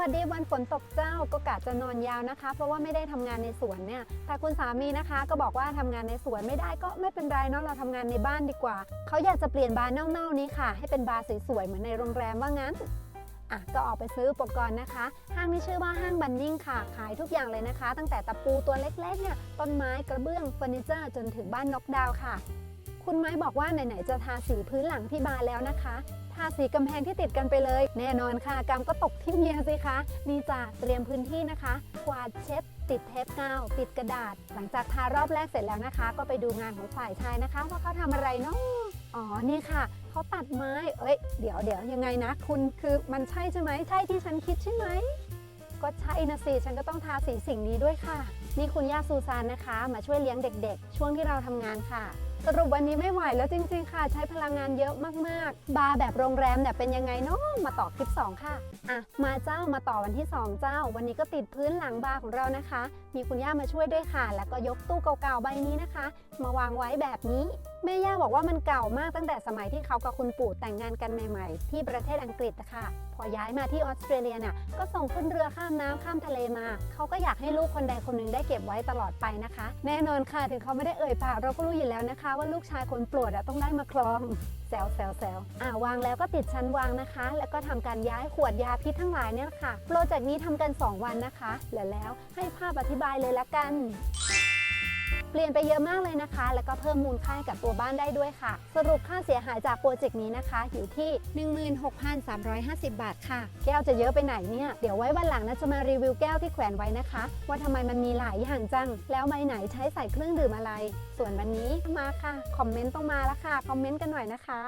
วัสดีวันฝนตกเจ้าก็กะจะนอนยาวนะคะ เพราะว่าไม่ได้ทำงานในสวนเนี่ยแต่คุณสามีนะคะ ก็บอกว่าทำงานในสวนไม่ได้ก็ไม่เป็นไรเนาะเราทำงานในบ้านดีกว่า เขาอยากจะเปลี่ยนบาร์เน่าๆนี้ค่ะ ให้เป็นบาร์สวยๆเหมือนในโรงแรมว่างั้นอะก็ออกไปซื้ออุปกรณ์นะคะ ห้างนี้ชื่อว่าห้างบันนิ่งค่ะ ขายทุกอย่างเลยนะคะ ตั้งแต่ตะปูตัวเล็กๆเนี่ยต้นไม้กระเบื้องเฟอร์นิเจอร์จนถึงบ้านนกดาวค่ะ คุณไม้บอกว่าไหนๆจะทาสีพื้นหลังที่บาร์แล้วนะคะ ทาสีกำแพงที่ติดกันไปเลย แน่นอนค่ะกรรมก็ตกที่เมียสิคะนี่จ้ะเตรียมพื้นที่นะคะกวาดเช็ดติดเทปกาวติดกระดาษ หลังจากทารอบแรกเสร็จแล้วนะคะ ก็ไปดูงานของฝ่ายชายนะคะว่าเขาทำอะไรเนาะอ๋อนี่ค่ะเขาตัดไม้เอ้ยเดี๋ยวเดี๋ยวยังไงนะ คุณคือมันใช่ใช่ไหมใช่ที่ฉันคิดใช่ไหมก็ใช่นะสิฉันก็ต้องทาสีสิ่งนี้ด้วยค่ะ นี่คุณย่าซูซานนะคะ มาช่วยเลี้ยงเด็กๆ ช่วงที่เราทำงานค่ะ สรุปวันนี้ไม่ไหวแล้วจริงๆ ค่ะ ใช้พลังงานเยอะมากๆ บาร์แบบโรงแรมเนี่ยเป็นยังไงเนาะมาต่อคลิป 2 ค่ะอะ มาเจ้ามาต่อวันที่ 2 เจ้า วันนี้ก็ติดพื้นหลังบาร์ของเรานะคะ มีคุณย่ามาช่วยด้วยค่ะ แล้วก็ยกตู้เก่าๆใบนี้นะคะ มาวางไว้แบบนี้ แม่ย่าบอกว่ามันเก่ามากตั้งแต่สมัยที่เขากับคุณปู่แต่งงานกันใหม่ ๆ ที่ประเทศอังกฤษค่ะ พอย้ายมาที่ออสเตรเลียเนี่ยก็ส่งขึ้นเรือข้ามน้ำข้ามทะเลมา เขาก็อยากให้ลูกคนใดคนหนึ่งได้เก็บไว้ตลอดไปนะคะ แน่นอนค่ะถึงเขาไม่ได้เอ่ยปากเราก็รู้อยู่แล้วนะคะ ว่าลูกชายคนโปรดต้องได้มาครองแซวแซวแซวอ่าวางแล้วก็ติดชั้นวางนะคะ แล้วก็ทำการย้ายขวดยาพิษทั้งหลายเนี่ยค่ะ โปรเจกต์นี้ทำกัน 2 วันนะคะแล้วแล้วให้ภาพอธิบายเลยละกัน เปลี่ยนไปเยอะมากเลยนะคะ แล้วก็เพิ่มมูลค่ากับตัวบ้านได้ด้วยค่ะ สรุปค่าเสียหายจากโปรเจกต์นี้นะคะอยู่ที่ 16,350 บาทค่ะ แก้วจะเยอะไปไหนเนี่ย เดี๋ยวไว้วันหลังนะจะมารีวิวแก้วที่แขวนไว้นะคะ ว่าทำไมมันมีหลายอย่างจัง แล้วใบไหนใช้ใส่เครื่องดื่มอะไร ส่วนวันนี้มาค่ะ คอมเมนต์ต้องมาแล้วค่ะ คอมเมนต์กันหน่อยนะคะ